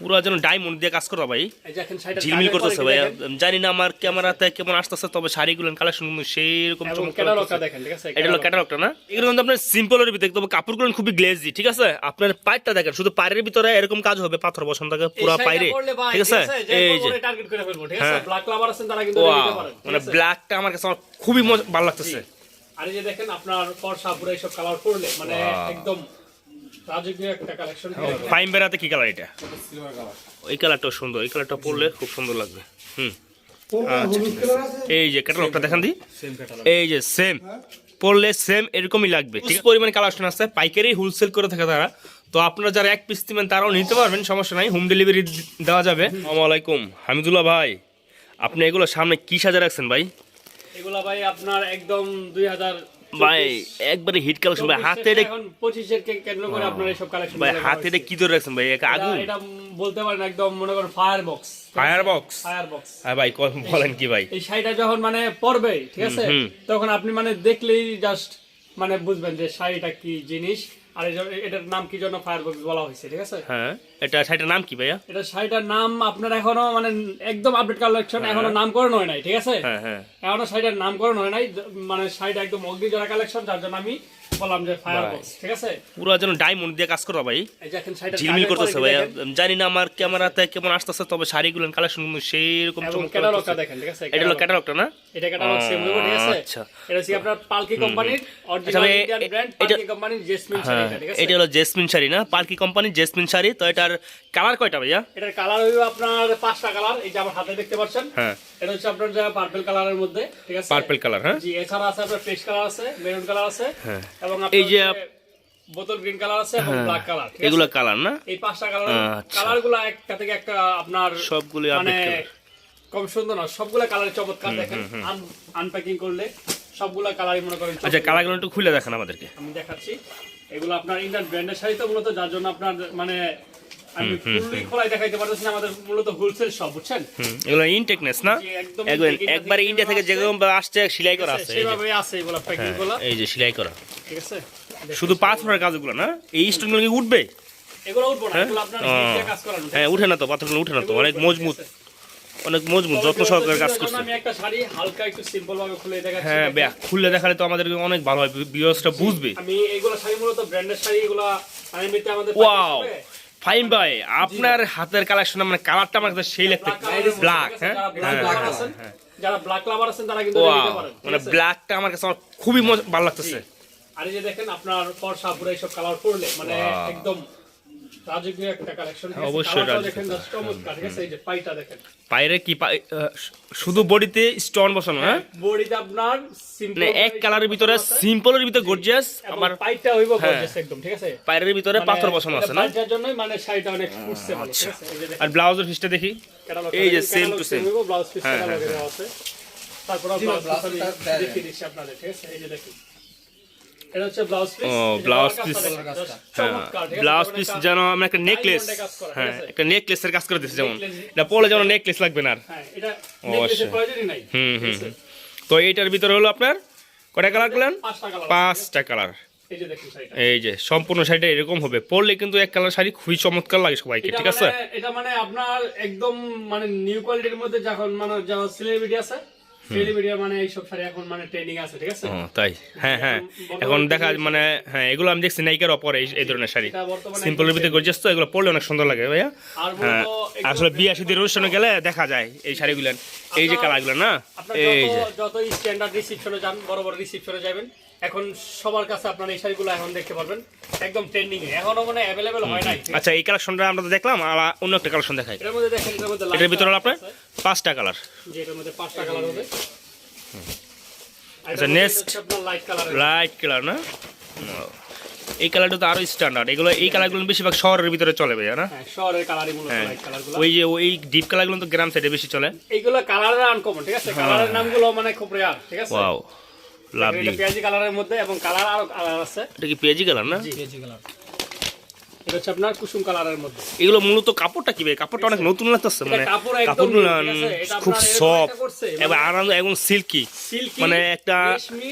পুরো যেন ডায়মন্ড দিয়ে কাজ করা ভাই। ঝিলমিল করতেছে ভাই। জানি না আমার ক্যামেরাতে কেমন আসতেছে তবে শাড়িগুলো কালেকশন কিন্তু সেই রকম এবং চমৎকার ক্যাটালগটা লাগতেছে। দেখেন ঠিক আছে? এটা হলো ক্যাটালগটা না? এগুলো কিন্তু আপনার সিম্পলের ভিতরে তবে কাপড়গুলো খুবই গ্লেজি ঠিক আছে? আপনার পায়েরটা দেখেন শুধু পায়ের ভিতরে এরকম কাজ হবে পাথর বসন থাকে পুরো পায়রে ঠিক আছে? এই যে। হ্যাঁ। মানে ব্ল্যাকটা আমার কাছে আমার খুবই মজ- ভালো লাগতেছে। আর এই যে দেখেন আপনার পুরো এইসব কালার করলে মানে একদম ফাইন বেড়াতে কি কালার এটা? এই কালারটাও সুন্দর এই কালারটা পরলে খুব সুন্দর লাগবে। হুম। আচ্ছা ঠিক আছে। এই যে ক্যাটালগটা দেখান দি। এই যে সেম পরলে সেম এরকমই লাগবে ঠিক পরিমাণ কালেকশন আছে পাইকারি হোলসেল করে থাকে তারা। তো আপনারা যারা এক পিস নেবেন তারাও নিতে পারবেন সমস্যা নাই। হোম ডেলিভারি দেওয়া যাবে। আসসালামু আলাইকুম। হামিদুল্লাহ ভাই আপনি এগুলো সামনে কি সাজা রাখছেন ভাই? এগুলা ভাই আপনার একদম দুই হাজার ভাই একবারে হিট কালেকশন ভাই হাতে এটা পঁচিশের কেন্দ্র করে আপনার এইসব কালেকশন ভাই হাতে এটা কি ধরে রাখছেন ভাই এক আগুন? এটা বলতে পারেন একদম মনে করেন fire box fire box fire box হ্যাঁ ভাই বলেন কি ভাই? এই শাড়িটা যখন মানে পরবে ঠিক আছে? তখন আপনি মানে দেখলেই জাস্ট মানে বুঝবেন যে শাড়িটা কি জিনিস। আর এটার নাম কি জন্য ফায়ারবক্স বলা হয়েছে ঠিক আছে? হ্যাঁ এটা শাড়িটার নাম কি ভাইয়া? এটা শাড়িটার নাম আপনার এখনও মানে একদম আপডেট কালেকশন এখনও নামকরণ হয় নাই ঠিক আছে? হ্যাঁ হ্যাঁ। এখনও শাড়িটার নামকরণ হয় নাই মানে শাড়িটা একদম অগ্নিজরা কালেকশন যার জন্য আমি বললাম যে ফায়ার বক্স ঠিক আছে? পুরো যেন ডায়মন্ড দিয়ে কাজ করা ভাই। ঝিলমিল করতেছে দেখেন। জানি না আমার ক্যামেরাতে কেমন আসতেছে তবে শাড়িগুলো কালেকশন কিন্তু সেই রকম ক্যাটালগটা দেখেন ঠিক আছে? এটা হলো ক্যাটালগটা না? এটা ক্যাটালগ সেম হইব ঠিক আছে? আচ্ছা। এটা হচ্ছে আপনার পালকি কোম্পানির আচ্ছা অরিজিনাল ইন্ডিয়ান ব্র্যান্ড পালকি কোম্পানির জেসমিন হ্যাঁ শাড়িটা ঠিক আছে? এটা হলো জেসমিন শাড়ি না? পালকি কোম্পানির জেসমিন শাড়ি তো এটার কালার কয়টা ভাইয়া? এটার কালার হইব আপনার পাঁচটা কালার এই যে আমার হাতে দেখতে পাচ্ছেন। হ্যাঁ। এটা হচ্ছে আপনার যে পার্পল কালারের মধ্যে ঠিক আছে? পার্পল কালার হ্যাঁ। জি এছাড়া আছে আপনার ফ্রেশ কালার আছে মেরুন কালার আছে। হ্যাঁ। এই যে বোতল গ্রিন কালার আছে এবং ব্ল্যাক কালার এগুলো কালার না? এই পাঁচটা কালার আচ্ছা। কালারগুলা একটা থেকে একটা আপনার সবগুলো মানে কম সুন্দর না সবগুলা কালার চমৎকার দেখেন। আনপ্যাকিং করলে সবগুলা কালারই মনে করেন আচ্ছা কালারগুলো একটু খুলে দেখান আমাদেরকে। আমি দেখাচ্ছি। এগুলো আপনার ইন্ডিয়ান ব্র্যান্ডের শাড়ি তো মূলত যার জন্য আপনার মানে আমি ফুললি খোলাই দেখাইতে পারতেছি না আমাদের মূলত হোলসেল সব বুঝছেন? এগুলো ইনটেকনেস না? একদম একবার ইন্ডিয়া থেকে আসছে। যেরকম আসছে সেলাই করা আছে সেভাবে আছে এগুলো প্যাকিংগুলো। এই যে সেলাই করা। ঠিক আছে? শুধু পাথরের কাজগুলো না এই স্টোনগুলো কি উঠবে? এগুলো উঠবো না হ্যাঁ? এগুলো আপনার কাজ করানো হ্যাঁ উঠে না তো পাথরগুলো উঠে না তো অনেক মজবুত অনেক মজবুত যত্ন সহকারে কাজ করছে। আমি একটা শাড়ি হালকা একটু সিম্পল ভাবে খুলে দেখাচ্ছি হ্যাঁ। ব্যাগ দেখালে তো আমাদের অনেক ভালো হয় বুঝবে। আমি এগুলো শাড়ি মূলত ব্র্যান্ডের শাড়ি এগুলো আমি এমনিতে আমাদের ওয়াও ফাইন ভাই আপনার হাতের কালেকশন মানে কালারটা আমার কাছে সেই লাগতে এর ব্ল্যাক হ্যাঁ? যারা ব্ল্যাক লাভার আছেন তারা কিন্তু ওয়াও নিতে পারেন মানে ব্ল্যাকটা আমার কাছে খুবই ভালো লাগতেছে। আর এই যে দেখেন আপনার ফর্সা পুরো এইসব কালার করলে মানে একদম রাজকীয় একটা কালেকশন হ্যাঁ, অবশ্যই রাজকীয়। দেখেন just চমৎকার ঠিক আছে? এই যে পাইটা দেখেন। পায়েরে কি পায়ে- আহ, শুধু বডিতে স্টোন বসানো হ্যাঁ? বডিতে আপনার মানে এক কালারের ভিতরে সিম্পলের ভিতরে গর্জিয়াস আবার আবার পাইটা হইব হ্যাঁ। গর্জিয়াস একদম ঠিক আছে? পায়ের ভিতরে মানে পাথর বসানো আছে না? বাচ্চার জন্যই মানে শাড়িটা অনেক ফুটছে ভালো ঠিক আছে? এই যে দেখেন। আর ব্লাউজের পিসটা দেখি। এই যে same। হইবো, blouse piece হ্যাঁ, হ্যাঁ, আছে। তারপর ব্লাউজ পিস আমি দেখিয়ে দিচ্ছি আপনাদের ঠিক আছে? এই যে দেখুন। এটা হচ্ছে ব্লাউজ পিস ও, blouse piece। ব্লাউজ পিস যেন আমি একটা নেকলেস হ্যাঁ একটা নেকলেসের কাজ করে যেমন। এটা নেকলেস লাগবে না আর। হ্যাঁ এটা নেকলেসের আচ্ছা। প্রয়োজনই নাই। হুম হুম। তো এইটার ভিতরে হলো আপনার কটা কালার করলেন পাঁচটা কালার এই যে সম্পূর্ণ শাড়িটা এরকম হবে। পরলে কিন্তু এক কালার শাড়ি খুবই চমৎকার লাগে সবাইকে ঠিক আছে? মানে- এটা মানে আপনার একদম মানে নিউ কোয়ালিটির মধ্যে যখন মানে সেলিব্রিটি আছে মানে এইসব শাড়ি এখন মানে ট্রেন্ডিং আছে ঠিক আছে? তাই। হ্যাঁ হ্যাঁ। এখন দেখা মানে হ্যাঁ এগুলো আমি দেখছি নাইকার অপর এই ধরনের শাড়ি। সিম্পলের ভিতরে গর্জিয়াস তো এগুলো পরলে অনেক সুন্দর লাগে ভাইয়া। হ্যাঁ আসলে বিয়া শীতের অনুষ্ঠানে গেলে দেখা যায় এই শাড়িগুলো। এই যে কালারগুলো না? এই যে। যত যত স্ট্যান্ডার্ড রিসিপশনে যান বড় বড় রিসিপশনে যাবেন এখন সবার কাছে আপনার এই শাড়িগুলো এখন দেখতে পারবেন। একদম ট্রেন্ডিং এ। এখনও মানে অ্যাভেলেবেল হয় নাই। আচ্ছা এই কালেকশনটা আমরা তো দেখলাম আর অন্য একটা কালেকশন দেখাই। এটার মধ্যে দেখেন এটার মধ্যে এটার ভিতরে আপনার পাঁচটা কালার যে এটার মধ্যে পাঁচটা কালার হবে। আচ্ছা. আপনার লাইট কালার লাইট কালার না? এই কালারটা তো আরও স্ট্যান্ডার্ড এগুলো এই কালারগুলো বেশিরভাগ শহরের ভিতরে চলে ভাইয়া না? হ্যাঁ শহরের কালারই মূলত হ্যাঁ। লাইট কালারগুলো ওই যে ওই ডিপ কালারগুলো তো গ্রাম সাইডে বেশি চলে। এইগুলো কালারের আনকমন ঠিক আছে? কালারের নামগুলো মানে খুব রেয়ার ঠিক আছে? ওয়াও লাভলি পেঁয়াজি কালারের মধ্যে এবং কালার আরও কালার আছে। এটা কি পেঁয়াজি কালার না? পেঁয়াজি কালার। এটা হচ্ছে আপনার কুসুম কালারের মধ্যে। এগুলো মূলত কাপড়টা কি ভাই? কাপড়টা অনেক নতুন লাগতেছে মানে কাপড় খুব সফট এবং মানে- আরাম এবং সিল্কি সিল্কি মানে একটা রেশমি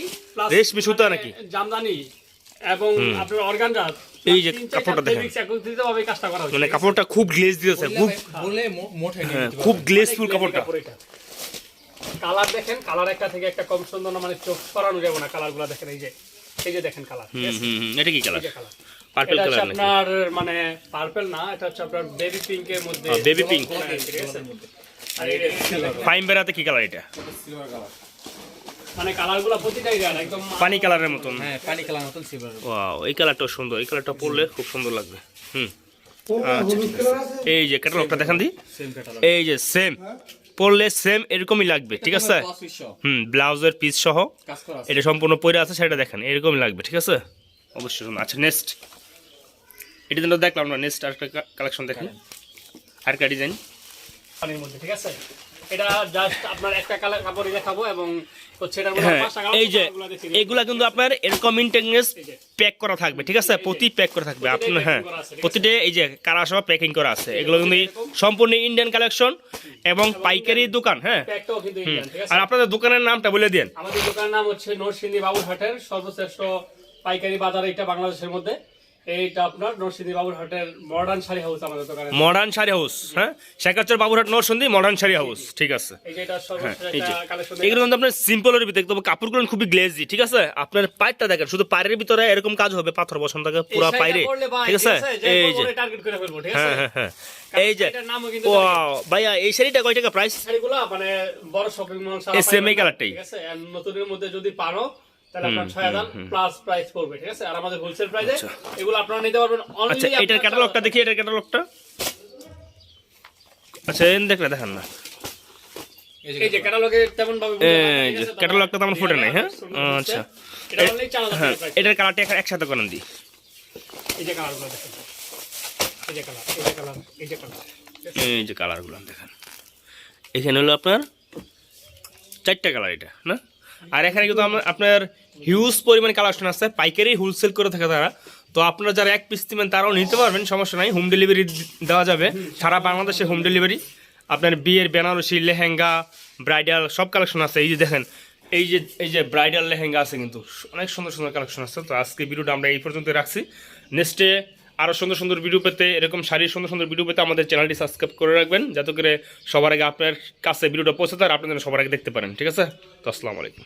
রেশমি সুতা মানে নাকি? জামদানি এবং আপনার অর্গানজা এই যে কাপড়টা দেখেন। মানে কাপড়টা খুব গ্লেজ দিয়েছে খুব হ্যাঁ, নিতে খুব গ্লেজফুল কাপড়টা। কালার দেখেন কালার একটা থেকে একটা কম সুন্দর না মানে চোখ সরানো যাবে না কালারগুলা দেখেন এই যে এই যে দেখেন কালার হুম হুম হুম, এটা কি কালার? পার্পল আপনার মানে পার্পল না এটা হচ্ছে আপনার বেবি পিঙ্ক এর মধ্যে? আর এটা- ফাইন বেড়াতে কি কালার এটা? সিলভার কালার মানে কালারগুলা প্রতিটাই রেয়ার একদম পানি কালারের মতন। হ্যাঁ পানি কালার মতন সিলভার ওয়াও এই কালারটাও সুন্দর এই কালারটা পরলে খুব সুন্দর লাগবে। হুম। আচ্ছা এই যে ক্যাটালগটা দেখান দি। এই যে সেম পরলে সেম এরকমই লাগবে ঠিক আছে? হুম ব্লাউজের পিস সহ। এটা সম্পূর্ণ পরে আছে সেটা দেখেন এরকমই লাগবে ঠিক আছে? অবশ্যই। আচ্ছা নেক্সট এটা দেখলাম না নেক্সট আরেকটা কালেকশন দেখেন আর আরেকটা ডিজাইন পানির মধ্যে ঠিক আছে? এটা জাস্ট আপনার একটা কালার দেখাবো এবং হচ্ছে হ্যাঁ পাঁচটা কালার এই যে কালারগুলো দেখে নিন। এগুলা কিন্তু আপনার এরকম ইন্টেগনেস প্যাক করা থাকবে ঠিক আছে? প্রতি প্যাক করা থাকবে। আপনার হ্যাঁ? প্রতিটা এই যে কারা সহ প্যাকিং করা আছে। এগুলো কিন্তু সম্পূর্ণ ইন্ডিয়ান কালেকশন এবং পাইকারি দোকান হ্যাঁ? আর আপনাদের দোকানের নামটা বলে দেন আমাদের দোকানের নাম হচ্ছে নরসিংদী বাবুরহাটের সর্বশ্রেষ্ঠ পাইকারি বাজার এটা বাংলাদেশের মধ্যে। এইটা আপনার নরসিংদী বাবুরহাটের মডার্ন শাড়ি হাউস আমাদের দোকানে। মডার্ন শাড়ি হাউস হ্যাঁ? শেখাচর বাবুরহাট নরসন্দী মডার্ন শাড়ি হাউস ঠিক আছে। হ্যাঁ, এই যে। একটা কালেকশন এগুলো কিন্তু আপনার সিম্পলের ভিতরে তবে কাপড়গুলো খুবই গ্লেজি ঠিক আছে? আপনার পায়েরটা দেখেন শুধু পায়ের ভিতরে এরকম কাজ হবে পাথর বসন থাকে পুরো পায়রে ঠিক আছে? এই যে। টার্গেট করে ফেলব ঠিক আছে? হ্যাঁ হ্যাঁ। হ্যাঁ এই যে ওয়াও ভাইয়া এই শাড়িটা কয় টাকা প্রাইস শাড়িগুলো মানে বড় শপিং মল এই same কালারটাই। ঠিক আছে? নতুনের মধ্যে যদি পারো তাহলে আপনার ছয় হাজার প্লাস প্রাইস পড়বে ঠিক আছে? আর আমাদের হোলসেল প্রাইসে এগুলো আপনারা নিতে পারবেন আচ্ছা এটার ক্যাটালগটা দেখি এটার ক্যাটালগটা আচ্ছা এন দেখলে দেখেন না। এই যে ক্যাটালগে তেমন ভাবে ক্যাটালগটা তেমন ফুটে নাই হ্যাঁ? আচ্ছা। হ্যাঁ এটার কালারটা একসাথে করেন দিই। এই যে কালারগুলো দেখেন। এই যে কালার এই যে কালার এই যে কালার এই যে কালারগুলো দেখেন। এখানে হলো আপনার চারটা কালার এটা না? আর এখানে কিন্তু আমরা- আপনার হিউজ পরিমাণ কালেকশন আছে, পাইকারি হোলসেল করে থাকে তারা। তো আপনারা যারা এক পিস নেবেন তারাও নিতে পারবেন, সমস্যা নাই। হোম ডেলিভারি দেওয়া যাবে। সারা বাংলাদেশে হোম ডেলিভারি আপনার বিয়ের বেনারসি, লেহেঙ্গা ব্রাইডাল সব কালেকশন আছে। এই যে দেখেন, এই যে এই যে ব্রাইডাল লেহেঙ্গা আছে কিন্তু। অনেক সুন্দর সুন্দর কালেকশন আছে। তো আজকে ভিডিওটা আমরা এই পর্যন্ত রাখছি। নেক্সটে আরও সুন্দর সুন্দর ভিডিও পেতে, এরকম শাড়ির সুন্দর সুন্দর ভিডিও পেতে আমাদের চ্যানেলটি সাবস্ক্রাইব করে রাখবেন, যাতে করে সবার আগে আপনার কাছে ভিডিওটা পৌঁছে তার আপনাদের সবার আগে দেখতে পারেন। ঠিক আছে? তো আসসালামু আলাইকুম।